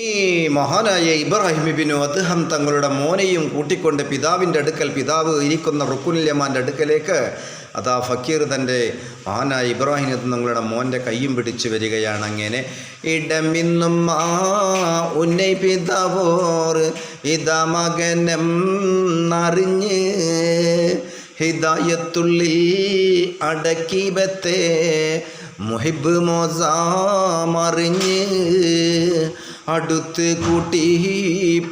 ഈ മഹാനായ ഇബ്രാഹിം ഇബ്രാഹിമിബിനു അദ്ദേഹം തങ്ങളുടെ മോനെയും കൂട്ടിക്കൊണ്ട് പിതാവിന്റെ അടുക്കൽ പിതാവ് ഇരിക്കുന്ന റുക്കുനില്യമാന്റെ അടുക്കലേക്ക് അതാ ഫക്കീർ തന്റെ മഹാനായ ഇബ്രാഹിം തങ്ങളുടെ മോന്റെ കൈയും പിടിച്ചു വരികയാണ് അങ്ങനെ. ഇടമിന്നും ആ ഉന്നൈ പിതാവോർ ഇതാ മകനം അറിഞ്ഞ് ഹിദായത്തുള്ളിൽ അടക്കീപത്തെ മുഹിബ് മോസാമറിഞ്ഞ് അടുത്ത് കൂട്ടി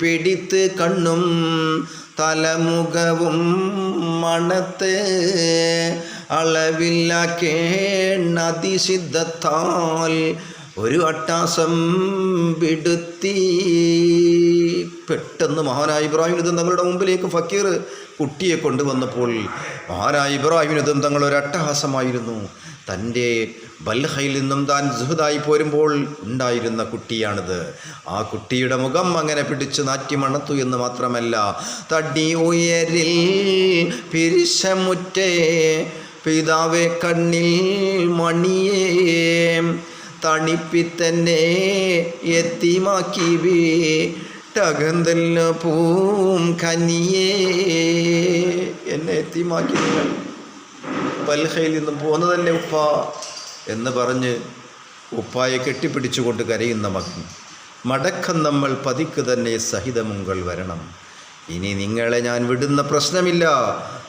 പിടിത്ത് കണ്ണും തലമുഖവും മണത്ത് അളവില്ല കേണതിസിദ്ധത്താൽ ഒരു അട്ടാസം വിടുത്തി. പെട്ടെന്ന് മഹാനായ ഇബ്രാഹിമിനുദം തങ്ങളുടെ മുമ്പിലേക്ക് ഫക്കീർ കുട്ടിയെ കൊണ്ടുവന്നപ്പോൾ മഹാനായ ഇബ്രാഹിമിനുദം തങ്ങൾ ഒരു അട്ടഹാസമായിരുന്നു. തന്റെ ബൽഹയിൽ നിന്നും താൻ സുഹൃതായി പോരുമ്പോൾ ഉണ്ടായിരുന്ന കുട്ടിയാണിത്. ആ കുട്ടിയുടെ മുഖം അങ്ങനെ പിടിച്ചു നാറ്റിമണത്തു എന്ന് മാത്രമല്ല തടി ഉയരിൽ പിരിശമുറ്റേ പിതാവെ കണ്ണിൽ മണിയേ തണിപ്പിത്തന്നെ എത്തിമാക്കി വീട്ടകന്തല്ല പൂം കനിയേ. എന്നെ എത്തിമാക്കി പൽഹയിൽ നിന്നും പോന്നതല്ലേ ഉപ്പ? എന്ന് പറഞ്ഞ് ഉപ്പായെ കെട്ടിപ്പിടിച്ചുകൊണ്ട് കരയുന്ന മകൻ മടക്കം നമ്മൾ പതിക്ക് തന്നെ സഹിതമുങ്കൾ വരണം. ഇനി നിങ്ങളെ ഞാൻ വിടുന്ന പ്രശ്നമില്ല.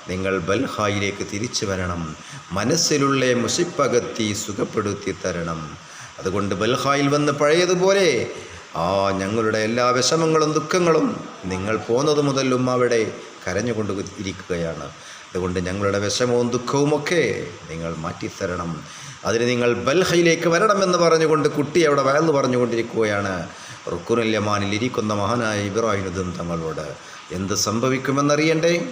നിങ്ങൾ ബൽഹായിലേക്ക് തിരിച്ചു വരണം. മനസ്സിലുള്ള മുഷിപ്പകത്തി സുഖപ്പെടുത്തി തരണം. അതുകൊണ്ട് ബൽഹായിൽ വന്ന് പഴയതുപോലെ ആ ഞങ്ങളുടെ എല്ലാ വിഷമങ്ങളും ദുഃഖങ്ങളും നിങ്ങൾ പോന്നത് മുതലും അവിടെ കരഞ്ഞുകൊണ്ട് ഇരിക്കുകയാണ് അതുകൊണ്ട് ഞങ്ങളുടെ വിഷമവും ദുഃഖവുമൊക്കെ നിങ്ങൾ മാറ്റിത്തരണം. അതിന് നിങ്ങൾ ബൽഹയിലേക്ക് വരണമെന്ന് പറഞ്ഞുകൊണ്ട് കുട്ടി അവിടെ വയന്ന് പറഞ്ഞുകൊണ്ടിരിക്കുകയാണ്. റുക്കുനുല്യമാനിൽ ഇരിക്കുന്ന മഹാനായ ഇബ്രാഹിനുദ്ദീൻ തങ്ങളോട് എന്ത് സംഭവിക്കുമെന്നറിയണ്ടേ?